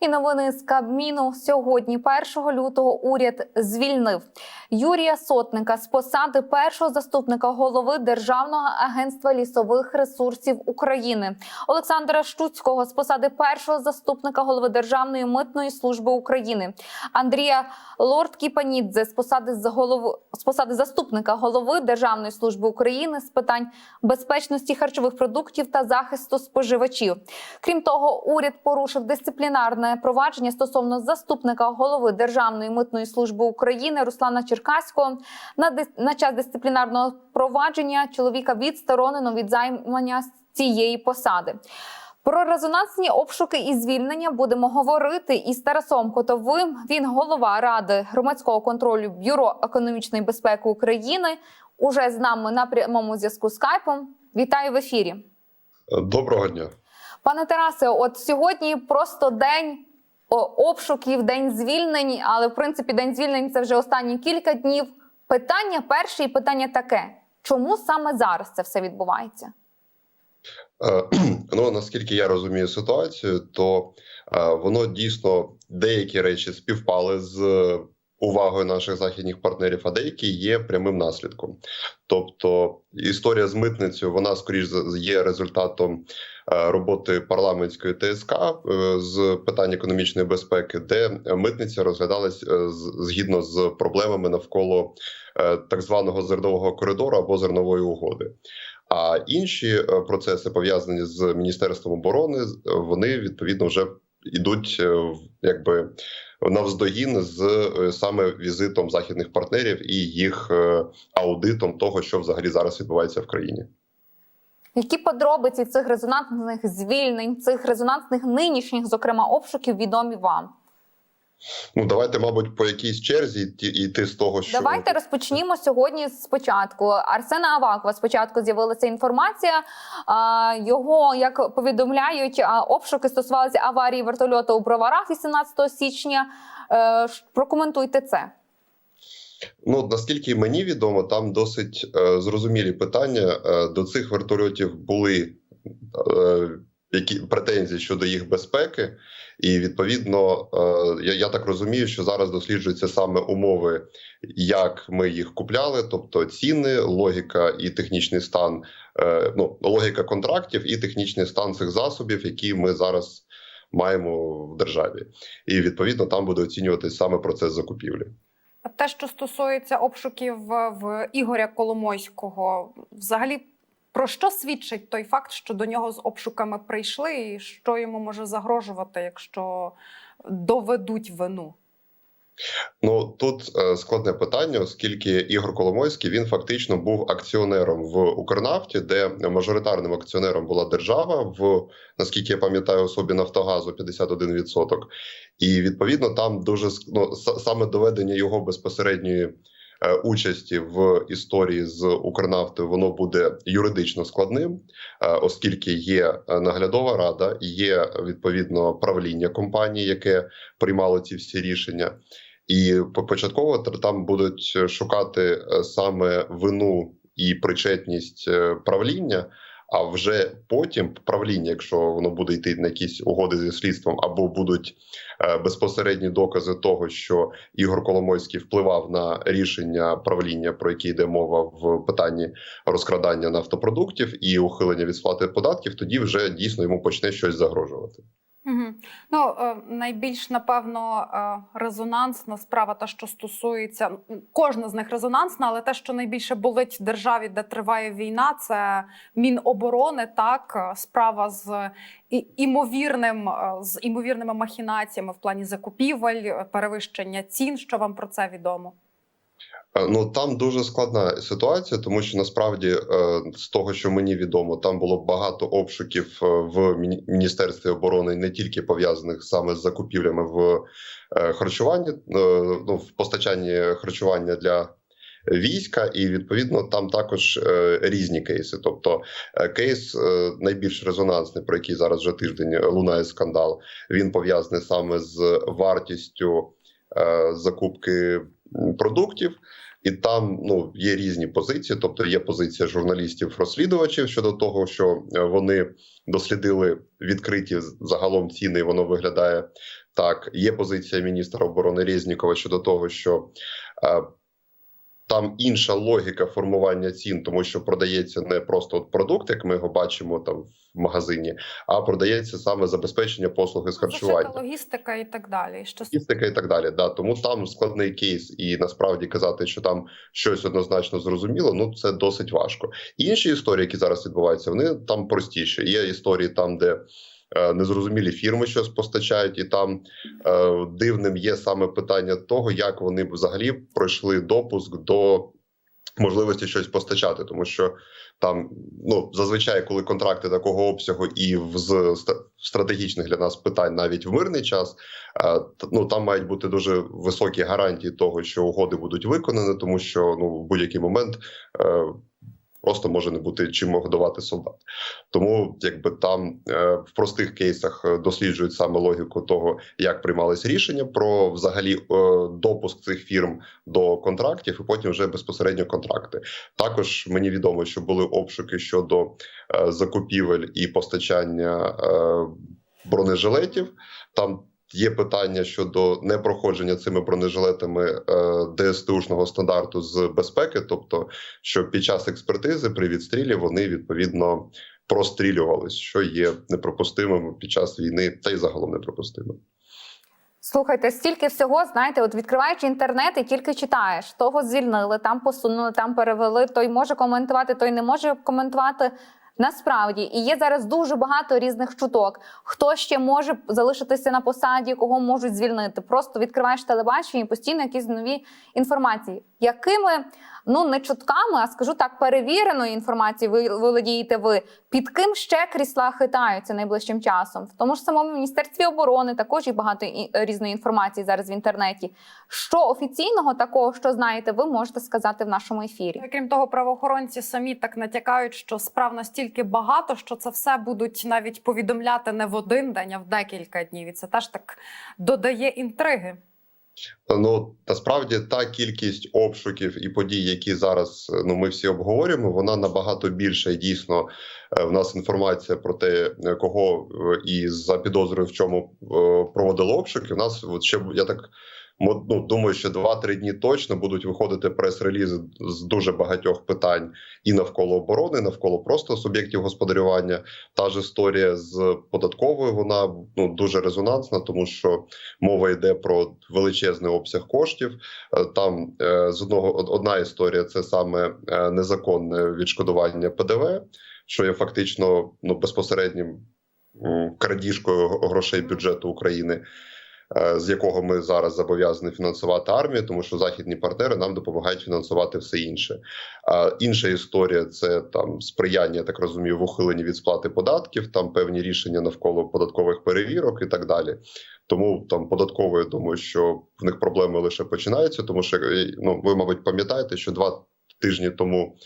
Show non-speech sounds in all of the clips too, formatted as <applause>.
І новини з Кабміну. Сьогодні, 1 лютого, уряд звільнив Юрія Сотника з посади першого заступника голови Державного агентства лісових ресурсів України, Олександра Штуцького з посади першого заступника голови Державної митної служби України, Андрія Лорд-Кіпанідзе з посади з голови з посади заступника голови Державної служби України з питань безпечності харчових продуктів та захисту споживачів. Крім того, уряд порушив дисциплінарне провадження стосовно заступника голови Державної митної служби України Руслана Черкаського. На дис- на час дисциплінарного провадження чоловіка відсторонено від займання цієї посади. Про резонансні обшуки і звільнення будемо говорити із Тарасом Котовим. Він голова ради громадського контролю Бюро економічної безпеки України. Уже з нами на прямому зв'язку скайпом. Вітаю в ефірі. Доброго дня. Пане Тарасе, от сьогодні просто день обшуків, день звільнень, але в принципі день звільнень це вже останні кілька днів. Питання перше і питання таке: чому саме зараз це все відбувається? Е, <clears throat> Ну наскільки я розумію ситуацію, то е, воно дійсно деякі речі співпали з увагою наших західних партнерів, а деякі є прямим наслідком. Тобто історія з митницею, вона скоріш є результатом е, роботи парламентської ТСК е, з питань економічної безпеки, де митниця розглядалась е, згідно з проблемами навколо так званого зернового коридору або зернової угоди. А інші процеси пов'язані з міністерством оборони, вони відповідно вже йдуть е, якби навздогін з е, саме візитом західних партнерів і їх е, аудитом того, що взагалі зараз відбувається в країні. Які подробиці цих резонансних звільнень, цих резонансних нинішніх, зокрема, обшуків відомі вам? Ну давайте, мабуть, по якійсь черзі йти, з того, що Давайте розпочнімо сьогодні спочатку. Арсена Авакова спочатку з'явилася інформація. Його як повідомляють, обшуки стосувалися аварії вертольоту у броварах 18 січня. Е, Прокоментуйте це. Ну наскільки мені відомо, там досить е, зрозумілі питання. Е, до цих вертольотів були е, які претензії щодо їх безпеки, і відповідно, е, я, я так розумію, що зараз досліджуються саме умови, як ми їх купляли, тобто ціни, логіка і технічний стан, е, ну логіка контрактів і технічний стан цих засобів, які ми зараз маємо в державі, і відповідно там буде оцінюватись саме процес закупівлі. Те, що стосується обшуків е, в Ігоря Коломойського, взагалі про що свідчить той факт, що до нього з обшуками прийшли, і що йому може загрожувати, якщо доведуть вину? Ну тут е, складне питання, оскільки Ігор Коломойський він фактично був акціонером в Укрнафті, де мажоритарним акціонером була держава, в наскільки я пам'ятаю, особі Нафтогазу 51%. І відповідно там дуже ну, саме доведення його безпосередньої участі в історії з Укрнафтою, воно буде юридично складним, е, оскільки є е, наглядова рада, є відповідно правління компанії, яке приймало ці всі рішення. І початково там будуть шукати е, саме вину і причетність е, правління. А вже потім правління, якщо воно буде йти на якісь угоди зі слідством, або будуть е, безпосередні докази того, що Ігор Коломойський впливав на рішення правління, про які йде мова в питанні розкрадання нафтопродуктів і ухилення від сплати податків, тоді вже дійсно йому почне щось загрожувати. Угу. Ну, е, найбільш напевно е, резонансна справа, та що стосується кожна з них резонансна, але те, що найбільше болить державі, де триває війна, це міноборони. Так, е, справа з імовірним з імовірними махінаціями в плані закупівель, перевищення цін. Що вам про це відомо? Е, Ну там дуже складна ситуація, тому що насправді е, з того, що мені відомо, там було багато обшуків е, в міністерстві оборони, не тільки пов'язаних саме з закупівлями в харчуванні, ну в постачанні харчування для. Війська, і відповідно там також різні кейси. Тобто кейс найбільш резонансний, про який зараз вже тиждень лунає скандал. Він пов'язаний саме з вартістю закупки продуктів. І там ну є різні позиції. Тобто є позиція журналістів-розслідувачів щодо того, що е, вони дослідили відкриті загалом ціни. і Воно виглядає Так, є позиція міністра оборони Резнікова щодо того, що е, там інша логіка формування цін, тому що продається не просто от продукт, як ми його бачимо там в магазині, а продається саме забезпечення послуги з харчування. Логістика і так далі. Що Логістика і так далі. Да, тому там складний кейс, і насправді казати, що там щось однозначно зрозуміло, ну це досить важко. Інші історії, які зараз відбуваються, вони там простіші. Є історії там, де незрозумілі фірми щось постачають, і там е, дивним є саме питання того, як вони взагалі пройшли допуск до можливості щось постачати, тому що там ну зазвичай, коли контракти такого обсягу і в з стратегічних для нас питань, навіть в мирний час, е, ну там мають бути дуже високі гарантії того, що угоди будуть виконані, тому що ну в будь-який момент. Просто може не бути чим годувати солдат, тому якби там е, в простих кейсах е, досліджують саме логіку того, як приймалися рішення про взагалі е, допуск цих фірм до контрактів, і потім вже безпосередньо контракти. Також мені відомо, що були обшуки щодо закупівель і постачання бронежилетів. Там є питання щодо непроходження цими бронежилетами е, ДСТУшного стандарту з безпеки, тобто, що під час експертизи при відстрілі вони відповідно прострілювались, що є неприпустимим під час війни, та й загалом неприпустимим. Слухайте, стільки всього, знаєте, от відкриваючи інтернет і тільки читаєш, того звільнили, там посунули, там перевели. Той може коментувати, той не може коментувати. Насправді і є зараз дуже багато різних чуток. Хто ще може залишитися на посаді, кого можуть звільнити? Просто відкриваєш телебачення і постійно якісь нові інформації. Якими ну не чутками, а скажу так, перевіреною інформацією ви володієте ви під ким ще крісла хитаються найближчим часом? В тому ж самому міністерстві оборони також є багато і- різної інформації зараз в інтернеті. Що офіційного такого, що знаєте, ви можете сказати в нашому ефірі? Крім того, правоохоронці самі так натякають, що справ настільки багато, що це все будуть навіть повідомляти не в один день, а в декілька днів. І це теж так додає інтриги. Ну насправді та кількість обшуків і подій, які зараз ну ми всі обговорюємо, вона набагато більша. І дійсно е, в нас інформація про те, е, кого е, і за підозрою в чому проводили обшуки. У нас от ще я так ну, думаю, що 2-3 дні точно будуть виходити прес-релізи з дуже багатьох питань і навколо оборони, і навколо просто суб'єктів господарювання. Та ж історія з податковою вона ну дуже резонансна, тому що мова йде про величезний обсяг коштів. Е, Там е, з одного одна історія це саме е, незаконне відшкодування ПДВ, що є фактично ну безпосереднім крадіжкою грошей бюджету України. Е, З якого ми зараз зобов'язані фінансувати армію, тому що західні партнери нам допомагають фінансувати все інше. А інша історія це там сприяння, я так розумію, в ухиленні від сплати податків, там певні рішення навколо податкових перевірок і так далі. Тому там податково, я думаю, що в них проблеми лише починаються, тому що е, ну ви, мабуть, пам'ятаєте, що два тижні тому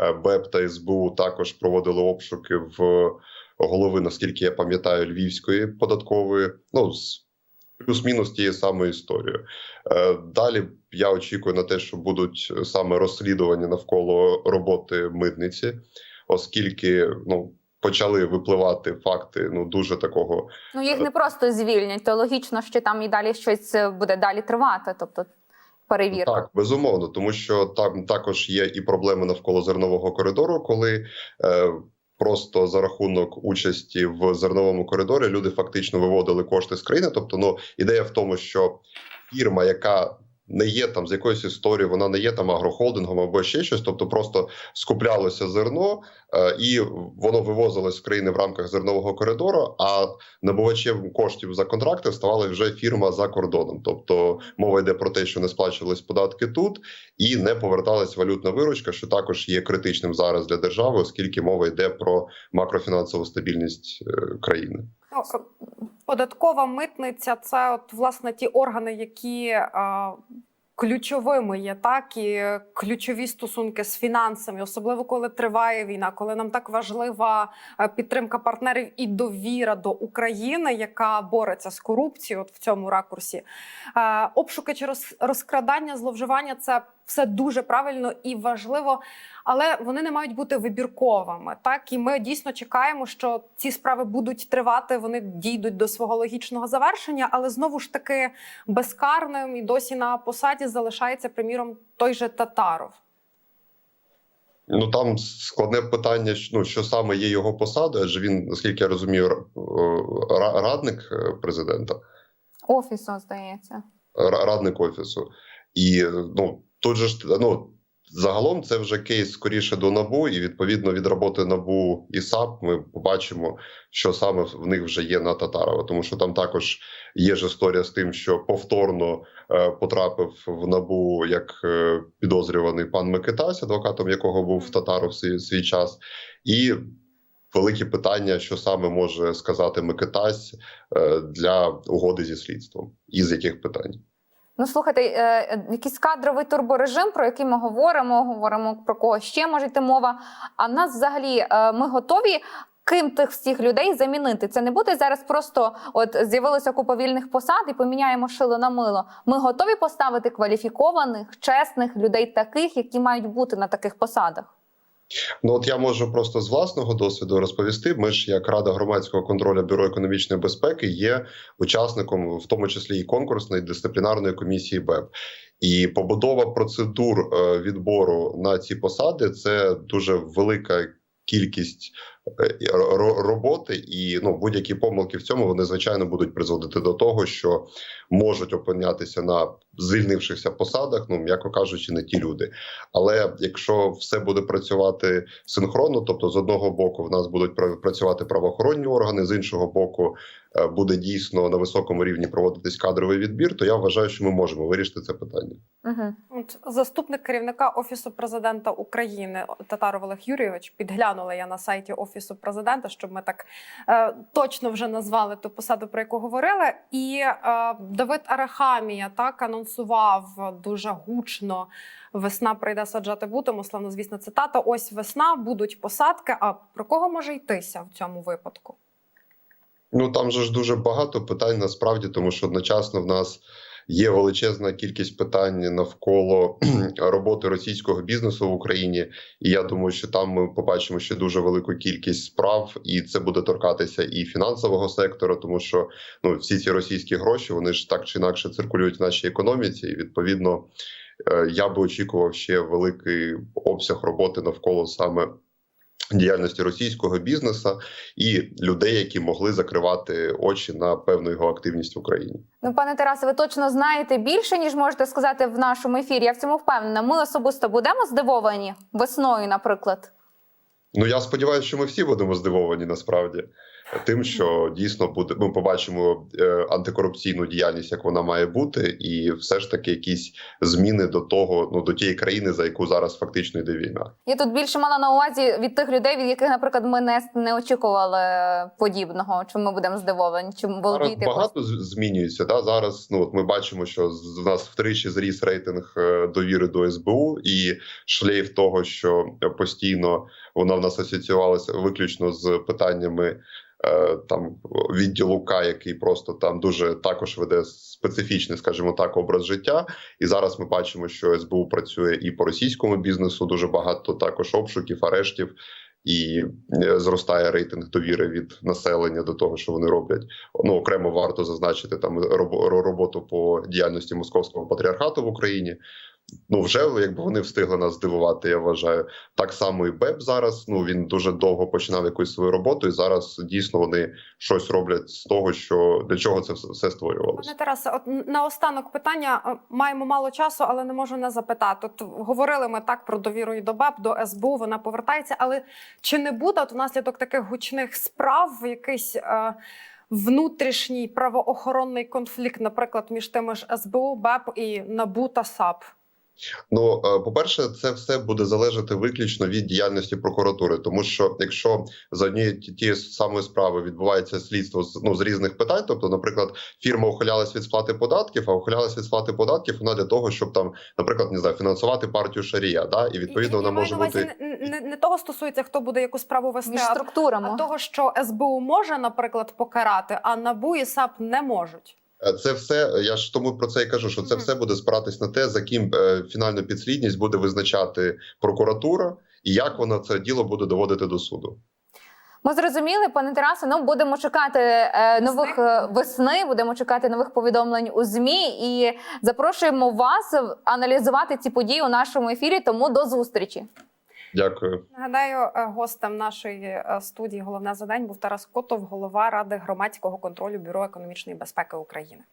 е, БЕП та СБУ також проводили обшуки в голови, наскільки я пам'ятаю, львівської податкової. Ну з плюс-мінус тією самою історією. Е, Далі я очікую на те, що будуть саме розслідування навколо роботи митниці, оскільки ну почали випливати факти ну дуже такого Ну їх не просто звільнять, то логічно, що там і далі щось е, буде далі тривати, тобто перевірка. Так, безумовно, тому що там також є і проблеми навколо зернового коридору, коли е, просто за рахунок участі в зерновому коридорі люди фактично виводили кошти з країни. Тобто, ну ідея в тому, що фірма, яка не є там з якоїсь історії, вона не є там агрохолдингом або ще щось, тобто просто скуплялося зерно е, і воно вивозилось з країни в рамках зернового коридору. А набувачем коштів за контракти ставала вже фірма за кордоном. Тобто мова йде про те, що не сплачувались податки тут і не поверталась валютна виручка, що також є критичним зараз для держави, оскільки мова йде про макрофінансову стабільність е, країни. Ну, Податкова митниця це от власне ті органи, які е, ключовими є, так і ключові стосунки з фінансами, особливо коли триває війна, коли нам так важлива е, підтримка партнерів і довіра до України, яка бореться з корупцією, от в цьому ракурсі. Е, обшуки чи роз- розкрадання, зловживання це все дуже правильно і важливо, але вони не мають бути вибірковими. Так і ми дійсно чекаємо, що ці справи будуть тривати, вони дійдуть до свого логічного завершення, але знову ж таки безкарним і досі на посаді залишається, приміром, той же Татаров. Ну там складне питання, що- ну, що саме є його посадою, адже він, наскільки я розумію, радник е, президента. Офісу, здається. радник офісу. І ну тут же ж ну загалом це вже кейс скоріше до набу, і відповідно від роботи набу і САП ми побачимо, що саме в них вже є на Татарова, тому що там також є ж історія з тим, що повторно е, потрапив в набу як е, підозрюваний пан Микитась, адвокатом якого був Татаров свій, свій час, і великі питання, що саме може сказати Микитась е, для угоди зі слідством, і з яких питань. Ну, слухайте, е, е, якийсь кадровий турборежим, про який ми говоримо, говоримо про кого ще може йти мова. А нас взагалі е, ми готові. Ким тих всіх людей замінити? Це не буде зараз просто от з'явилося купа вільних посад і поміняємо шило на мило. Ми готові поставити кваліфікованих, чесних людей, таких, які мають бути на таких посадах. Ну от я можу просто з власного досвіду розповісти. Ми ж, як Рада громадського контролю бюро економічної безпеки, є учасником, в тому числі і конкурсної дисциплінарної комісії БЕП. І побудова процедур е, відбору на ці посади це дуже велика кількість роботи, і ну будь-які помилки в цьому вони звичайно будуть призводити до того, що можуть опинятися на звільнившихся посадах, ну м'яко кажучи, не ті люди. Але якщо все буде працювати синхронно, тобто з одного боку в нас будуть пра- працювати правоохоронні органи, з іншого боку е, буде дійсно на високому рівні проводитись кадровий відбір, то я вважаю, що ми можемо вирішити це питання. Угу. От заступник керівника офісу президента України Татаров Олег Юрійович підглянула я на сайті офісу президента, щоб ми так е, точно вже назвали ту посаду, про яку говорили. І е, Давид Арахамія так анонсував дуже гучно. Весна прийде саджати бутому. Славно, звісно, цитата. Ось весна, будуть посадки. А про кого може йтися в цьому випадку? Ну там же ж дуже багато питань насправді, тому що одночасно в нас є величезна кількість питань навколо <clears throat> роботи російського бізнесу в Україні. І я думаю, що там ми побачимо ще дуже велику кількість справ, і це буде торкатися і фінансового сектора, тому що ну всі ці російські гроші вони ж так чи інакше циркулюють в нашій економіці, і відповідно. е, Я би очікував ще великий обсяг роботи навколо саме діяльності російського бізнесу і людей, які могли закривати очі на певну його активність в Україні. Ну, пане Тарасе, ви точно знаєте більше, ніж можете сказати в нашому ефірі. Я в цьому впевнена. Ми особисто будемо здивовані весною, наприклад. Ну я сподіваюся, що ми всі будемо здивовані насправді тим, що дійсно буде. Ми побачимо е, антикорупційну діяльність, як вона має бути, і все ж таки якісь зміни до того, ну до тієї країни, за яку зараз фактично йде війна. Я тут більше мала на увазі від тих людей, від яких, наприклад, ми не, не очікували подібного. Чи ми будемо здивовані, чи володіти багато змінюється. Да? Зараз ну от ми бачимо, що з- в нас втричі зріс рейтинг е, довіри до СБУ, і шлейф того, що постійно вона в нас асоціювалася виключно з питаннями. е, Там відділу К, який просто там дуже також веде специфічний, скажімо так, образ життя. І зараз ми бачимо, що СБУ працює і по російському бізнесу. Дуже багато також обшуків, арештів, і е, зростає рейтинг довіри від населення до того, що вони роблять. Ну окремо варто зазначити там роботу по діяльності московського патріархату в Україні. Ну вже якби вони встигли нас здивувати, я вважаю. Так само і БЕП зараз. Ну він дуже довго починав якусь свою роботу, і зараз дійсно вони щось роблять з того, що для чого це все- створювалося. Пане Тарасе, от наостанок питання Е, маємо мало часу, але не можу не запитати. От говорили ми так про довіру і до БЕП, до СБУ. Вона повертається. Але чи не буде от внаслідок таких гучних справ якийсь е, внутрішній правоохоронний конфлікт, наприклад, між тими ж СБУ, БЕП і НАБУ та САП? Ну, е, по-перше, це все буде залежати виключно від діяльності прокуратури, тому що якщо за однією ті- тією самою справою відбувається слідство з ну з різних питань, тобто, наприклад, фірма ухилялась від сплати податків, а ухилялась від сплати податків вона для того, щоб там, наприклад, не знаю, фінансувати партію Шарія, да, і відповідно вона може бути. не, не, не того стосується, хто буде яку справу вести, між а структурами? А того, що СБУ може, наприклад, покарати, а НАБУ і САП не можуть. Е, Це все. Я ж тому про це і кажу, що це все буде спиратись на те, за ким е, фінальну підслідність буде визначати прокуратура, і як вона це діло буде доводити до суду. Ми зрозуміли, пане Тарасе. Ну будемо чекати е, нових е, весни, будемо чекати нових повідомлень у змі і запрошуємо вас аналізувати ці події у нашому ефірі. Тому до зустрічі. Дякую. Нагадаю, е, гостем нашої е, студії головне задань був Тарас Котов, голова Ради громадського контролю Бюро економічної безпеки України.